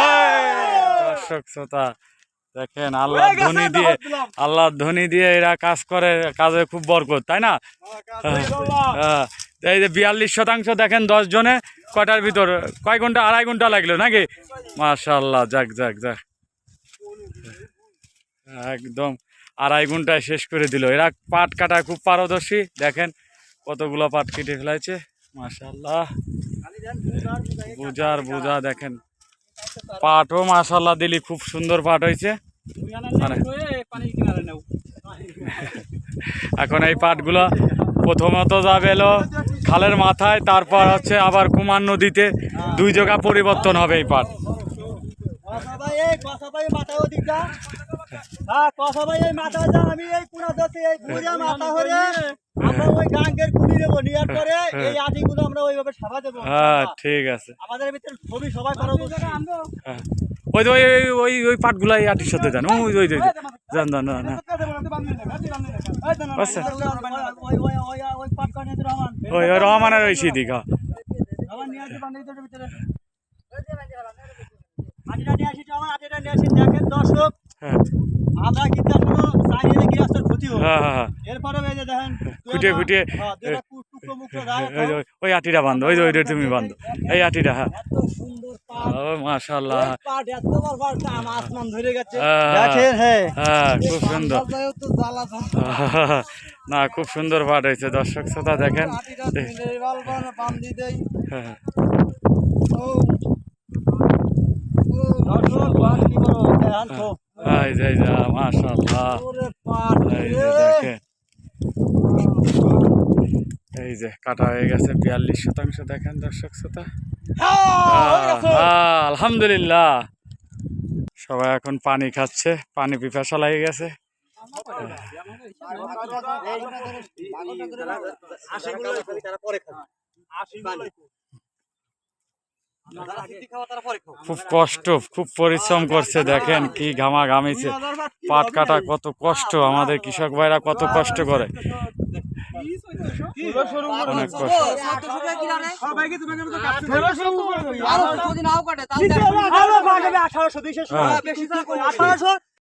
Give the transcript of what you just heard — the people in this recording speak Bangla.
এই, দর্শক শ্রোতা দেখেন আল্লাহ ধ্বনি দিয়ে আল্লাহ ধ্বনি দিয়ে এরা কাজ করে কাজে খুব বরকত তাই না? হ্যাঁ, এই যে বিয়াল্লিশ শতাংশ দেখেন দশ জনে কয়টার ভিতর কয় ঘণ্টা আড়াই ঘণ্টা লাগল নাকি? মাশাল্লাহ যাক যাক যাক। একদম আড়াই ঘন্টায় শেষ করে দিল। এরা পাট কাটা খুব পারদর্শী। দেখেন কতগুলো পাট কেটে ফেলাইছে। মাশাল্লাহ বুজার বুজা দেখেন। পাটও মাশাল্লাহ দিলি, খুব সুন্দর পাট হয়েছে। মানে এখন এই পাটগুলো প্রথমত যাবে এলো খালের মাথায়, তারপর হচ্ছে আবার কুমার নদীতে। দুই জায়গা পরিবর্তন হবে এই পাট। এই হ্যাঁ কথা ভাই এই মাথা যা আমি এই কোনা দতে এই পুরা মাথা হরে আমরা ওই গাঙ্গের কুড়ি নেব পরে এই আটিগুলো আমরা ওইভাবে দেবো। হ্যাঁ ঠিক আছে। আমাদের ভিতরে ছবি সবাই করা হ্যাঁ। ওই ওই ওই- ওই ওই আটির সাথে যান। ওই ওই ওই ওই যান যান না না আচ্ছা। ওই ওই ওই ওই পাট কানে তো রহমান ওই ওই রহমানের ওই সিদিকা রহমান নিয়ে আসি বান্ধবী তোর ভিতরে আটিটা নিয়ে আসি রহমান আটিটা নিয়ে আসি দেখেন দর্শক। আমরা কিন্তু চাইলে গৃহস্থের ক্ষতি হবে? হ্যাঁ হ্যাঁ এরপরে এই যে দেখেন খুঁটিয়ে খুঁটিয়ে দুইটা কু- টুকরো মুকরো দাও, ওই আটিটা বান্ধ ওই যে তুমি বান্ধ। এই আটিটা হ্যাঁ। সুন্দর মাশাল্লাহ খুব। না খুব সুন্দর পাট হয়েছে দর্শক শ্রোতা দেখেন। হ্যাঁ এই যে যে পাট এই যে দেখেন। এই যে কাটা হয়ে গেছে বিয়াল্লিশ শতাংশ দেখেন দর্শক শ্রোতা। হ্যাঁ, আলহামদুলিল্লাহ। সবাই এখন পানি খাচ্ছে পানি পিপাসা লাগে গেছে। আশিগুলো তারা পরে খাবে। খাবে। খুব কষ্ট খুব পরিশ্রম করছে দেখেন কি ঘামা ঘামিছে পাট কাটা কত কষ্ট আমাদের কৃষক ভাইরা কত কষ্ট করে। অনেক কষ্ট।